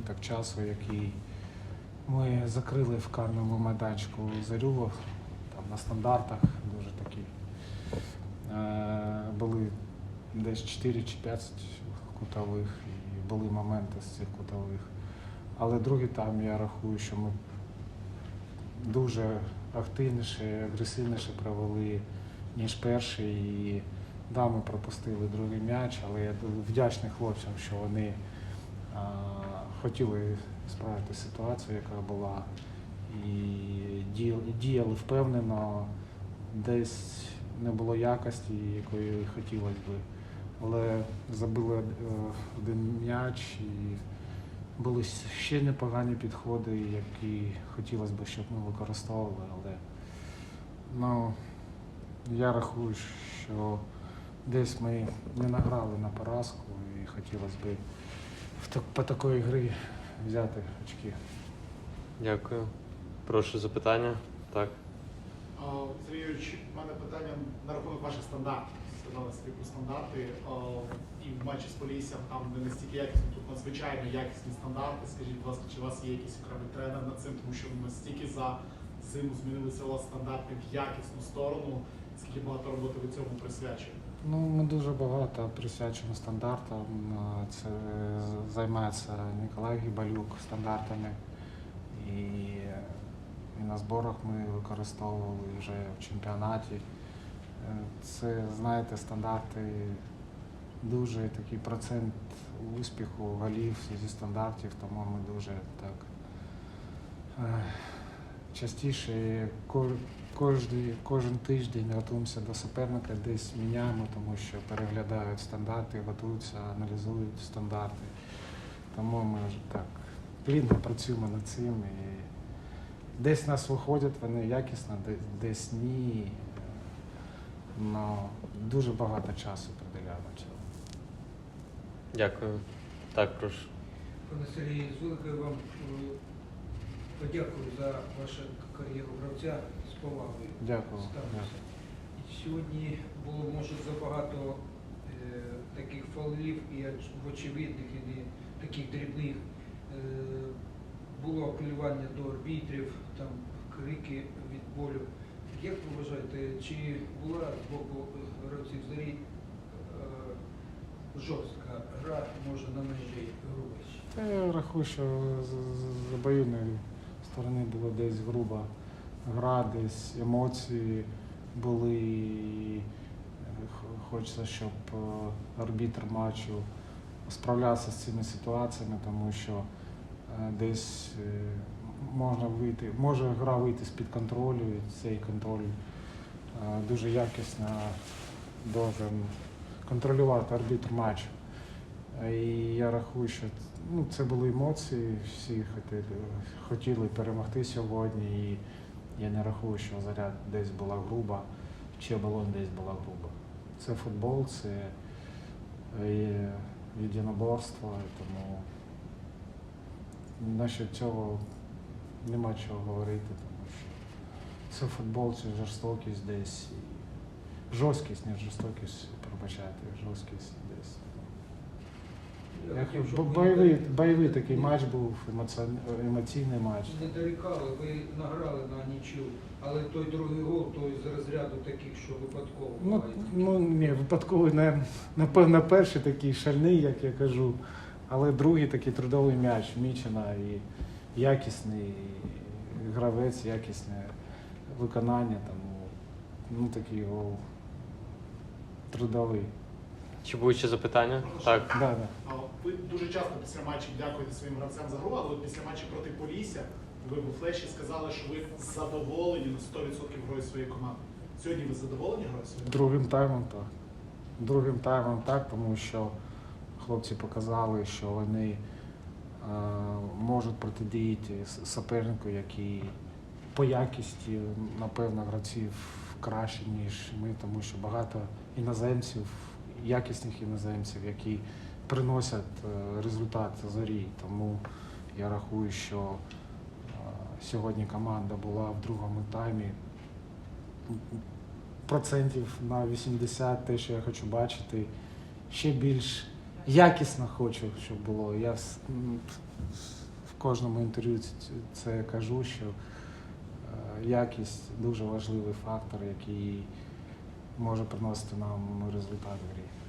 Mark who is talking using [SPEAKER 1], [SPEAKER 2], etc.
[SPEAKER 1] промежуток часу, який ми закрили в карному майданчику Зарю, там на стандартах дуже такі. Е, були десь 4 чи 5 кутових і були моменти з цих кутових. Але другий тайм я рахую, що ми дуже активніше, агресивніше провели, ніж перший. І да, ми пропустили другий м'яч, але я вдячний хлопцям, що вони хотіли справити ситуацію, яка була, і діяли, впевнено, десь не було якості, якої хотілося би. Але забили е, один м'яч і були ще непогані підходи, які хотілося б, щоб ми використовували, але ну, я рахую, що десь ми не награли на поразку і хотілося б в так- по такої грі взяти очки.
[SPEAKER 2] Дякую. Прошу запитання. Так.
[SPEAKER 3] А, Сергій Юрійович, у мене питання на рахунок ваших стандартів. Сказали типу стандарти. А, І в матчі з Поліссям там не настільки якісно, тут надзвичайно якісні стандарти. Скажіть, будь ласка, чи у вас є якийсь окремий тренер над цим, тому що ми настільки за зиму змінилися у вас стандарти в якісну сторону, скільки багато роботи ви цьому присвячуєте?
[SPEAKER 1] Ну, ми дуже багато присвячуємо стандартам. Це займається Ніколай Гібалюк стандартами. І, і на зборах ми використовували вже в чемпіонаті. Е, Це, знаєте, стандарти дуже такий процент успіху голів зі стандартів, тому ми дуже так е, частіше ко- кожний, кожен тиждень готуємося до суперника, десь міняємо, тому що переглядають стандарти, готуються, аналізують стандарти. Тому ми так плідно працюємо над цим. І десь нас виходять, вони якісно, де- десь ні. Но дуже багато часу приділяємо цьому.
[SPEAKER 2] Дякую. Так, прошу.
[SPEAKER 4] Пане Сергій, з великою вам е, подякую за вашу кар'єру гравця з повагою.
[SPEAKER 1] Дякую.
[SPEAKER 4] ставлюся. І Сьогодні було може забагато е, таких фаулів і очевидних, і не таких дрібних. Е, було апелювання до арбітрів, там крики від болю. Як ви вважаєте, чи була з боку гравців зарі е, жорстка гра, може на межі грубості?
[SPEAKER 1] Я рахую, що з- з з обоюдної сторони було десь груба гра, десь емоції були. і Хочеться, щоб е, арбітр матчу справлявся з цими ситуаціями, тому що е, десь е, можна вийти, може гра вийти з-під контролю, і цей контроль е, дуже якісно должен контролювати арбітр матчу. І я рахую, що ну, це були емоції, всі хотіли, хотіли перемогти сьогодні. І я не рахую, що заряд десь була груба, чи оболонь десь була груба. Це футбол, це е, єдиноборство, тому насчет цього нема чого говорити, тому що це футбол, це жорстокість десь. Жорсткість, не жорстокість, пробачайте, жорсткість десь.
[SPEAKER 4] Я
[SPEAKER 1] Я
[SPEAKER 4] хотів,
[SPEAKER 1] бо-
[SPEAKER 4] щоб ви
[SPEAKER 1] бойовий,
[SPEAKER 4] не-
[SPEAKER 1] бойовий такий матч був, емоці- емоційний матч.
[SPEAKER 4] Не дорікали, ви награли на нічю, але той другий гол, той з розряду таких, що випадково
[SPEAKER 1] Ну, ну ні, випадковий, не, напевно, перший такий шальний, як я кажу, але другий такий трудовий м'яч Мічена і якісний гравець, якісне виконання. Тому, ну такий гол трудовий.
[SPEAKER 2] Чи будуть ще запитання? Так.
[SPEAKER 1] Да, да.
[SPEAKER 3] А, Ви дуже часто після матчів дякуєте своїм гравцям за гру, але після матчу проти Полісся ви у флеші сказали, що ви задоволені на 100% грою своєї команди. Сьогодні ви задоволені грою своєї?
[SPEAKER 1] Другим таймом так. Другим таймом так, тому що хлопці показали, що вони е, можуть протидіяти с- супернику, який по якісті, напевно, гравців краще, ніж ми, тому що багато іноземців, якісних іноземців, які приносять е, результат зорі. Тому я рахую, що е, сьогодні команда була в другому таймі процентів на 80 те, що я хочу бачити. Ще більш якісно хочу, щоб було. Я в кожному інтерв'ю це кажу, що е, якість дуже важливий фактор, який може приносити нам результат в грі.